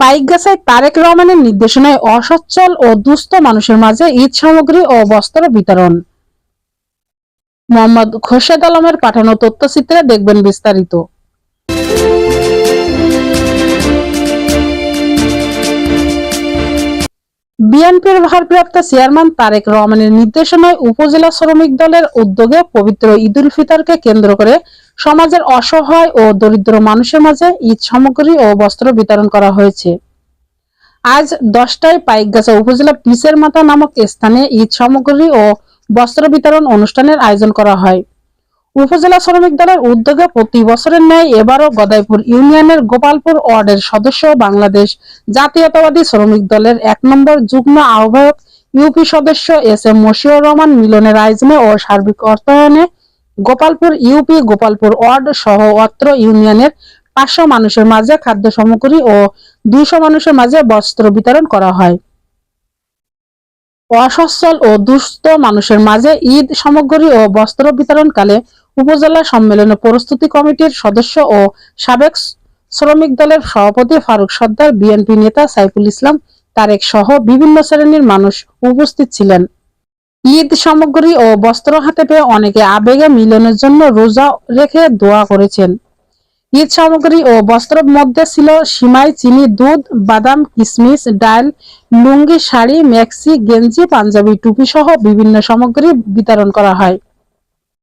পাইকগাছায় তারেক রহমানের নির্দেশনায় অসচ্ছল ও দুস্থ মানুষের মাঝে ঈদ সামগ্রী ও বস্ত্র বিতরণ। মোহাম্মদ খোরশেদ আলমের পাঠানো তথ্যচিত্রে দেখবেন বিস্তারিত। বিএনপির ভারপ্রাপ্ত চেয়ারম্যান তারেক রহমানের নির্দেশনায় উপজেলা শ্রমিক দলের উদ্যোগে পবিত্র ঈদুল ফিতরকে কেন্দ্র করে সমাজের অসহায় ও দরিদ্র মানুষের মাঝে ঈদ সামগ্রী ও বস্ত্র বিতরণ করা হয়েছে। আজ দশটায় পাইকগাছা উপজেলা পিসের মাথা নামক স্থানে ঈদ সামগ্রী ও বস্ত্র বিতরণ অনুষ্ঠানের আয়োজন করা হয়। উপজেলা শ্রমিক দলের উদ্যোগে প্রতি বছরের ন্যায় এবারও গদাইপুর ইউনিয়নের গোপালপুর ওয়ার্ডের সদস্য বাংলাদেশ জাতীয়তাবাদী শ্রমিক দলের এক নম্বর যুগ্ম আহ্বায়ক, ইউপি সদস্য এস এম মশিউর রহমান মিলনের আয়োজনে ও সার্বিক অর্থায়নে গোপালপুর ইউপি গোপালপুর ওয়ার্ড সহ অত্র ইউনিয়নের পাঁচশো মানুষের মাঝে খাদ্য সামগ্রী ও দুইশো মানুষের মাঝে বস্ত্র বিতরণ করা হয়। অসচ্ছল ও দুস্থ মানুষের মাঝে ঈদ সামগ্রী ও বস্ত্র বিতরণকালে উপজেলা সম্মেলনে প্রস্তুতি কমিটির সদস্য ও সাবেক শ্রমিক দলের সভাপতি ফারুক সর্দার, বিএনপি নেতা সাইফুল ইসলাম, তারেক সহ বিভিন্ন শ্রেণির মানুষ উপস্থিত ছিলেন। ঈদ সামগ্রী ও বস্ত্র হাতে পেয়ে অনেকে আবেগে মিলনের জন্য রোজা রেখে দোয়া করেছেন। ঈদ সামগ্রী ও বস্ত্রের মধ্যে ছিল সিমাই, চিনি, দুধ, বাদাম কিশমিশ ডাল, লুঙ্গি, শাড়ি ম্যাক্সি গেঞ্জি, পাঞ্জাবি, টুপি সহ বিভিন্ন সামগ্রী বিতরণ করা হয়।